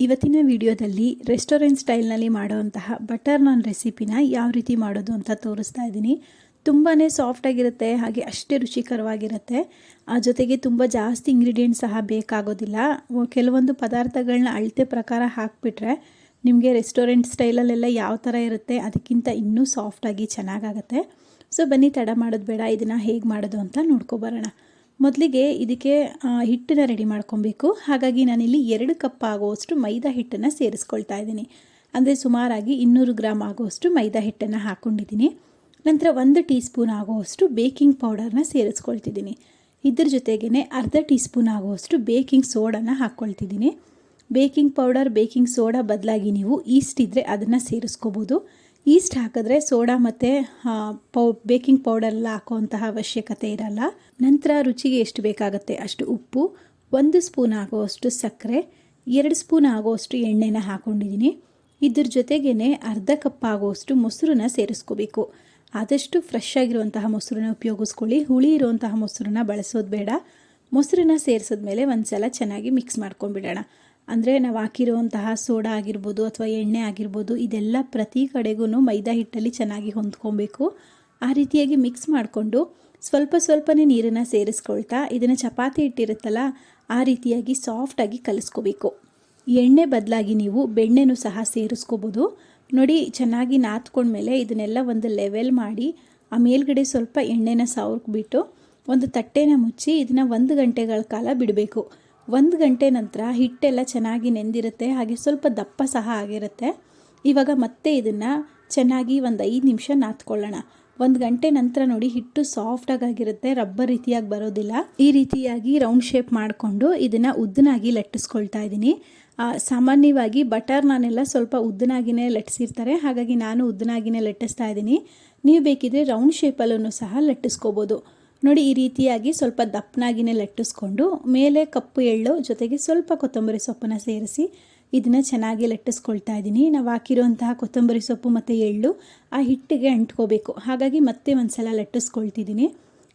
ಇವತ್ತಿನ ವಿಡಿಯೋದಲ್ಲಿ ರೆಸ್ಟೋರೆಂಟ್ ಸ್ಟೈಲ್ನಲ್ಲಿ ಮಾಡುವಂತಹ ಬಟರ್ ನಾನ್ ರೆಸಿಪಿನ ಯಾವ ರೀತಿ ಮಾಡೋದು ಅಂತ ತೋರಿಸ್ತಾ ಇದ್ದೀನಿ. ತುಂಬಾ ಸಾಫ್ಟಾಗಿರುತ್ತೆ ಹಾಗೆ ಅಷ್ಟೇ ರುಚಿಕರವಾಗಿರುತ್ತೆ. ಆ ಜೊತೆಗೆ ತುಂಬ ಜಾಸ್ತಿ ಇಂಗ್ರೀಡಿಯೆಂಟ್ಸ್ ಸಹ ಬೇಕಾಗೋದಿಲ್ಲ. ಕೆಲವೊಂದು ಪದಾರ್ಥಗಳನ್ನ ಅಳತೆ ಪ್ರಕಾರ ಹಾಕಿಬಿಟ್ರೆ ನಿಮಗೆ ರೆಸ್ಟೋರೆಂಟ್ ಸ್ಟೈಲಲ್ಲೆಲ್ಲ ಯಾವ ಥರ ಇರುತ್ತೆ ಅದಕ್ಕಿಂತ ಇನ್ನೂ ಸಾಫ್ಟಾಗಿ ಚೆನ್ನಾಗಾಗುತ್ತೆ. ಸೊ, ಬನ್ನಿ, ತಡ ಮಾಡೋದು ಬೇಡ, ಇದನ್ನು ಹೇಗೆ ಮಾಡೋದು ಅಂತ ನೋಡ್ಕೊಬರೋಣ ಮೊದಲಿಗೆ ಇದಕ್ಕೆ ಹಿಟ್ಟನ್ನ ರೆಡಿ ಮಾಡ್ಕೊಬೇಕು. ಹಾಗಾಗಿ ನಾನಿಲ್ಲಿ ಎರಡು ಕಪ್ ಆಗುವಷ್ಟು ಮೈದಾ ಹಿಟ್ಟನ್ನು ಸೇರಿಸ್ಕೊಳ್ತಾ ಇದ್ದೀನಿ. ಅಂದರೆ ಸುಮಾರಾಗಿ ಇನ್ನೂರು ಗ್ರಾಮ್ ಆಗುವಷ್ಟು ಮೈದಾ ಹಿಟ್ಟನ್ನು ಹಾಕ್ಕೊಂಡಿದ್ದೀನಿ ನಂತರ ಒಂದು ಟೀ ಸ್ಪೂನ್ ಆಗುವಷ್ಟು ಬೇಕಿಂಗ್ ಪೌಡರ್ನ ಸೇರಿಸ್ಕೊಳ್ತಿದ್ದೀನಿ. ಇದ್ರ ಜೊತೆಗೇ ಅರ್ಧ ಟೀ ಸ್ಪೂನ್ ಆಗುವಷ್ಟು ಬೇಕಿಂಗ್ ಸೋಡಾನ ಹಾಕ್ಕೊಳ್ತಿದ್ದೀನಿ. ಬೇಕಿಂಗ್ ಪೌಡರ್ ಬೇಕಿಂಗ್ ಸೋಡಾ ಬದಲಾಗಿ ನೀವು ಈಸ್ಟ್ ಇದ್ದರೆ ಅದನ್ನು ಸೇರಿಸ್ಕೋಬೋದು. ಈಸ್ಟ್ ಹಾಕಿದ್ರೆ ಸೋಡಾ ಮತ್ತು ಪೌ ಬೇಕಿಂಗ್ ಪೌಡರ್ ಎಲ್ಲ ಹಾಕುವಂತಹ ಅವಶ್ಯಕತೆ ಇರಲ್ಲ. ನಂತರ ರುಚಿಗೆ ಎಷ್ಟು ಬೇಕಾಗುತ್ತೆ? ಅಷ್ಟು ಉಪ್ಪು, ಒಂದು ಸ್ಪೂನ್ ಆಗುವಷ್ಟು ಸಕ್ಕರೆ, ಎರಡು ಸ್ಪೂನ್ ಆಗುವಷ್ಟು ಎಣ್ಣೆನ ಹಾಕ್ಕೊಂಡಿದ್ದೀನಿ ಇದ್ರ ಜೊತೆಗೇ ಅರ್ಧ ಕಪ್ ಆಗುವಷ್ಟು ಮೊಸರನ್ನ ಸೇರಿಸ್ಕೋಬೇಕು. ಆದಷ್ಟು ಫ್ರೆಶ್ ಆಗಿರುವಂತಹ ಮೊಸರನ್ನ ಉಪಯೋಗಿಸ್ಕೊಳ್ಳಿ. ಹುಳಿ ಇರುವಂತಹ ಮೊಸರನ್ನ ಬಳಸೋದು ಬೇಡ. ಮೊಸರನ್ನ ಸೇರಿಸಿದ್ಮೇಲೆ ಒಂದು ಸಲ ಚೆನ್ನಾಗಿ ಮಿಕ್ಸ್ ಮಾಡ್ಕೊಂಡ್ಬಿಡೋಣ. ಅಂದರೆ ನಾವು ಹಾಕಿರುವಂತಹ ಸೋಡಾ ಆಗಿರ್ಬೋದು ಅಥವಾ ಎಣ್ಣೆ ಆಗಿರ್ಬೋದು, ಇದೆಲ್ಲ ಪ್ರತಿ ಕಡೆಗೂ ಮೈದಾ ಹಿಟ್ಟಲ್ಲಿ ಚೆನ್ನಾಗಿ ಹೊಂದ್ಕೊಬೇಕು. ಆ ರೀತಿಯಾಗಿ ಮಿಕ್ಸ್ ಮಾಡಿಕೊಂಡು ಸ್ವಲ್ಪ ಸ್ವಲ್ಪನೇ ನೀರನ್ನು ಸೇರಿಸ್ಕೊಳ್ತಾ ಇದನ್ನು ಚಪಾತಿ ಹಿಟ್ಟಿರುತ್ತಲ್ಲ, ಆ ರೀತಿಯಾಗಿ ಸಾಫ್ಟಾಗಿ ಕಲಿಸ್ಕೋಬೇಕು. ಎಣ್ಣೆ ಬದಲಾಗಿ ನೀವು ಬೆಣ್ಣೆನೂ ಸಹ ಸೇರಿಸ್ಕೋಬೋದು. ನೋಡಿ, ಚೆನ್ನಾಗಿ ನಾತ್ಕೊಂಡ್ಮೇಲೆ ಇದನ್ನೆಲ್ಲ ಒಂದು ಲೆವೆಲ್ ಮಾಡಿ, ಆ ಮೇಲ್ಗಡೆ ಸ್ವಲ್ಪ ಎಣ್ಣೆನ ಸವರ್ಕ್ಬಿಟ್ಟು ಒಂದು ತಟ್ಟೆನ ಮುಚ್ಚಿ ಇದನ್ನು ಒಂದು ಗಂಟೆಗಳ ಕಾಲ ಬಿಡಬೇಕು. ಒಂದು ಗಂಟೆ ನಂತರ ಹಿಟ್ಟೆಲ್ಲ ಚೆನ್ನಾಗಿ ನೆಂದಿರುತ್ತೆ, ಹಾಗೆ ಸ್ವಲ್ಪ ದಪ್ಪ ಸಹ ಆಗಿರುತ್ತೆ. ಇವಾಗ ಮತ್ತೆ ಇದನ್ನು ಚೆನ್ನಾಗಿ ಒಂದು ಐದು ನಿಮಿಷ ನಾತ್ಕೊಳ್ಳೋಣ ಒಂದು ಗಂಟೆ ನಂತರ ನೋಡಿ ಹಿಟ್ಟು ಸಾಫ್ಟಾಗಿರುತ್ತೆ ರಬ್ಬರ್ ರೀತಿಯಾಗಿ ಬರೋದಿಲ್ಲ. ಈ ರೀತಿಯಾಗಿ ರೌಂಡ್ ಶೇಪ್ ಮಾಡಿಕೊಂಡು ಇದನ್ನು ಉದ್ದನಾಗಿ ಲಟ್ಟಿಸ್ಕೊಳ್ತಾ ಇದ್ದೀನಿ. ಸಾಮಾನ್ಯವಾಗಿ ಬಟರ್ ನಾನೆಲ್ಲ ಸ್ವಲ್ಪ ಉದ್ದನಾಗಿನೇ ಲಟ್ಟಿಸಿರ್ತಾರೆ, ಹಾಗಾಗಿ ನಾನು ಉದ್ದನಾಗಿನೇ ಲಟ್ಟಿಸ್ತಾ ಇದ್ದೀನಿ. ನೀವು ಬೇಕಿದ್ರೆ ರೌಂಡ್ ಶೇಪಲ್ಲೂ ಸಹ ಲಟ್ಟಿಸ್ಕೋಬೋದು. ನೋಡಿ ಈ ರೀತಿಯಾಗಿ ಸ್ವಲ್ಪ ದಪ್ಪನಾಗಿನೇ ಲಟ್ಟಿಸ್ಕೊಂಡು ಮೇಲೆ ಕಪ್ಪು ಎಳ್ಳು ಜೊತೆಗೆ ಸ್ವಲ್ಪ ಕೊತ್ತಂಬರಿ ಸೊಪ್ಪನ್ನು ಸೇರಿಸಿ ಇದನ್ನು ಚೆನ್ನಾಗಿ ಲಟ್ಟಿಸ್ಕೊಳ್ತಾ ಇದ್ದೀನಿ. ನಾವು ಹಾಕಿರುವಂತಹ ಕೊತ್ತಂಬರಿ ಸೊಪ್ಪು ಮತ್ತು ಎಳ್ಳು ಆ ಹಿಟ್ಟಿಗೆ ಅಂಟ್ಕೋಬೇಕು. ಹಾಗಾಗಿ ಮತ್ತೆ ಒಂದು ಸಲ ಲಟ್ಟಿಸ್ಕೊಳ್ತಿದ್ದೀನಿ.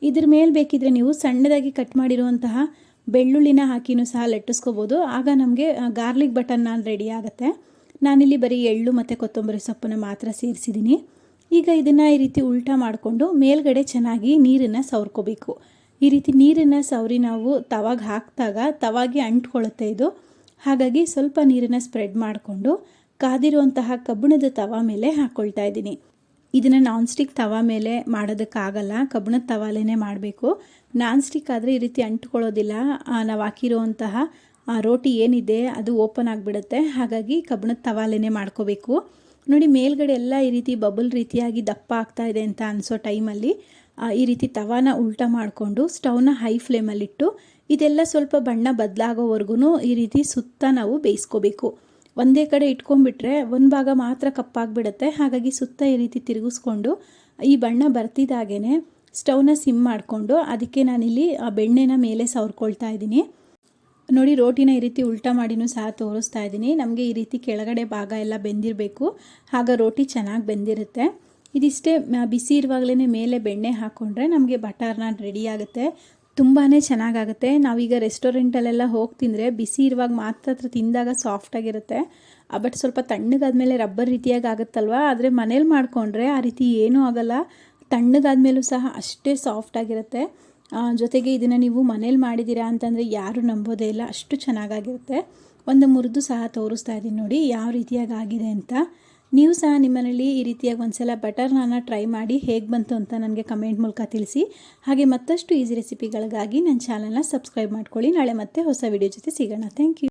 ಇದ್ರ ಮೇಲೆ ಬೇಕಿದ್ರೆ ನೀವು ಸಣ್ಣದಾಗಿ ಕಟ್ ಮಾಡಿರುವಂತಹ ಬೆಳ್ಳುಳ್ಳಿನ ಹಾಕಿನೂ ಸಹ ಲಟ್ಟಿಸ್ಕೋಬೋದು. ಆಗ ನಮಗೆ ಗಾರ್ಲಿಕ್ ಬಟನ್ ರೆಡಿ ಆಗುತ್ತೆ. ನಾನಿಲ್ಲಿ ಬರೀ ಎಳ್ಳು ಮತ್ತು ಕೊತ್ತಂಬರಿ ಸೊಪ್ಪನ್ನು ಮಾತ್ರ ಸೇರಿಸಿದ್ದೀನಿ ಈಗ ಇದನ್ನು ಈ ರೀತಿ ಉಲ್ಟಾ ಮಾಡಿಕೊಂಡು ಮೇಲ್ಗಡೆ ಚೆನ್ನಾಗಿ ನೀರನ್ನು ಸವರ್ಕೋಬೇಕು. ಈ ರೀತಿ ನೀರನ್ನು ಸವರಿ ನಾವು ತವಾಗ ಹಾಕಿದಾಗ ತವಾಗೆ ಅಂಟ್ಕೊಳ್ಳುತ್ತೆ ಇದು. ಹಾಗಾಗಿ ಸ್ವಲ್ಪ ನೀರನ್ನು ಸ್ಪ್ರೆಡ್ ಮಾಡಿಕೊಂಡು ಕಾದಿರುವಂತಹ ಕಬ್ಬಿಣದ ತವಾ ಮೇಲೆ ಹಾಕ್ಕೊಳ್ತಾ ಇದ್ದೀನಿ. ಇದನ್ನು ನಾನ್ ಸ್ಟಿಕ್ ತವ ಮೇಲೆ ಮಾಡೋದಕ್ಕಾಗಲ್ಲ ಕಬ್ಬಿಣದ ತವಾಲೇನೆ ಮಾಡಬೇಕು. ನಾನ್ ಸ್ಟಿಕ್ ಆದರೆ ಈ ರೀತಿ ಅಂಟ್ಕೊಳ್ಳೋದಿಲ್ಲ ನಾವು ಹಾಕಿರುವಂತಹ ರೋಟಿ ಏನಿದೆ ಅದು ಓಪನ್ ಆಗಿಬಿಡುತ್ತೆ. ಹಾಗಾಗಿ ಕಬ್ಬಿಣದ ತವಾಲೇನೆ ಮಾಡ್ಕೋಬೇಕು. ನೋಡಿ, ಮೇಲ್ಗಡೆ ಎಲ್ಲ ಈ ರೀತಿ ಬಬಲ್ ರೀತಿಯಾಗಿ ದಪ್ಪ ಆಗ್ತಾ ಇದೆ ಅಂತ ಅನಿಸೋ ಟೈಮಲ್ಲಿ ಈ ರೀತಿ ತವಾನ ಉಲ್ಟ ಮಾಡಿಕೊಂಡು ಸ್ಟವ್ನ ಹೈ ಫ್ಲೇಮಲ್ಲಿಟ್ಟು, ಇದೆಲ್ಲ ಸ್ವಲ್ಪ ಬಣ್ಣ ಬದಲಾಗೋವರೆಗೂ ಈ ರೀತಿ ಸುತ್ತ ನಾವು ಬೇಯಿಸ್ಕೋಬೇಕು. ಒಂದೇ ಕಡೆ ಇಟ್ಕೊಂಡ್ಬಿಟ್ರೆ ಒಂದು ಭಾಗ ಮಾತ್ರ ಕಪ್ಪಾಗಿಬಿಡುತ್ತೆ. ಹಾಗಾಗಿ ಸುತ್ತ ಈ ರೀತಿ ತಿರುಗಿಸ್ಕೊಂಡು, ಈ ಬಣ್ಣ ಬರ್ತಿದ್ದಾಗೇ ಸ್ಟವ್ನ ಸಿಮ್ ಮಾಡಿಕೊಂಡು, ಅದಕ್ಕೆ ನಾನಿಲ್ಲಿ, ಆ, ಬೆಣ್ಣೆನ ಮೇಲೆ ಸವರ್ಕೊಳ್ತಾ ಇದ್ದೀನಿ. ನೋಡಿ, ರೋಟಿನ ಈ ರೀತಿ ಉಲ್ಟಾ ಮಾಡಿನೂ ಸಹ ತೋರಿಸ್ತಾ ಇದ್ದೀನಿ. ನಮಗೆ ಈ ರೀತಿ ಕೆಳಗಡೆ ಭಾಗ ಎಲ್ಲ ಬೆಂದಿರಬೇಕು. ಆಗ ರೋಟಿ ಚೆನ್ನಾಗಿ ಬೆಂದಿರುತ್ತೆ. ಇದಿಷ್ಟೇ ಬಿಸಿ ಇರುವಾಗಲೇ ಮೇಲೆ ಬೆಣ್ಣೆ ಹಾಕ್ಕೊಂಡ್ರೆ ನಮಗೆ ಬಟರ್ ನಾನ್ ರೆಡಿ ಆಗುತ್ತೆ. ತುಂಬಾ ಚೆನ್ನಾಗಾಗುತ್ತೆ. ನಾವೀಗ ರೆಸ್ಟೋರೆಂಟಲ್ಲೆಲ್ಲ ಹೋಗಿ ತಿಂದರೆ ಬಿಸಿ ಇರುವಾಗ ಮಾತ್ರ ಹತ್ರ ತಿಂದಾಗ ಸಾಫ್ಟಾಗಿರುತ್ತೆ ಬಟ್ ಸ್ವಲ್ಪ ತಣ್ಣಗಾದ್ಮೇಲೆ ರಬ್ಬರ್ ರೀತಿಯಾಗಿ ಆಗುತ್ತಲ್ವ? ಆದರೆ ಮನೇಲಿ ಮಾಡಿಕೊಂಡ್ರೆ ಆ ರೀತಿ ಏನೂ ಆಗೋಲ್ಲ. ತಣ್ಣಗಾದ್ಮೇಲೂ ಸಹ ಅಷ್ಟೇ ಸಾಫ್ಟಾಗಿರುತ್ತೆ ಜೊತೆಗೆ ಇದನ್ನು ನೀವು ಮನೇಲಿ ಮಾಡಿದ್ದೀರಾ ಅಂತಂದರೆ ಯಾರು ನಂಬೋದೇ ಇಲ್ಲ. ಅಷ್ಟು ಚೆನ್ನಾಗಾಗಿರುತ್ತೆ. ಒಂದು ಮುರಿದು ಸಹ ತೋರಿಸ್ತಾ ಇದ್ದೀನಿ ನೋಡಿ ಯಾವ ರೀತಿಯಾಗಿ ಆಗಿದೆ ಅಂತ. ನೀವು ಸಹ ನಿಮ್ಮನೇಲಿ ಈ ರೀತಿಯಾಗಿ ಒಂದ್ಸಲ ಬಟರ್ ನಾನು ಟ್ರೈ ಮಾಡಿ ಹೇಗೆ ಬಂತು ಅಂತ ನನಗೆ ಕಮೆಂಟ್ ಮೂಲಕ ತಿಳಿಸಿ. ಹಾಗೆ ಮತ್ತಷ್ಟು ಈಸಿ ರೆಸಿಪಿಗಳಿಗಾಗಿ ನನ್ನ ಚಾನಲ್ನ ಸಬ್ಸ್ಕ್ರೈಬ್ ಮಾಡ್ಕೊಳ್ಳಿ. ನಾಳೆ ಮತ್ತೆ ಹೊಸ ವಿಡಿಯೋ ಜೊತೆ ಸಿಗೋಣ. Thank you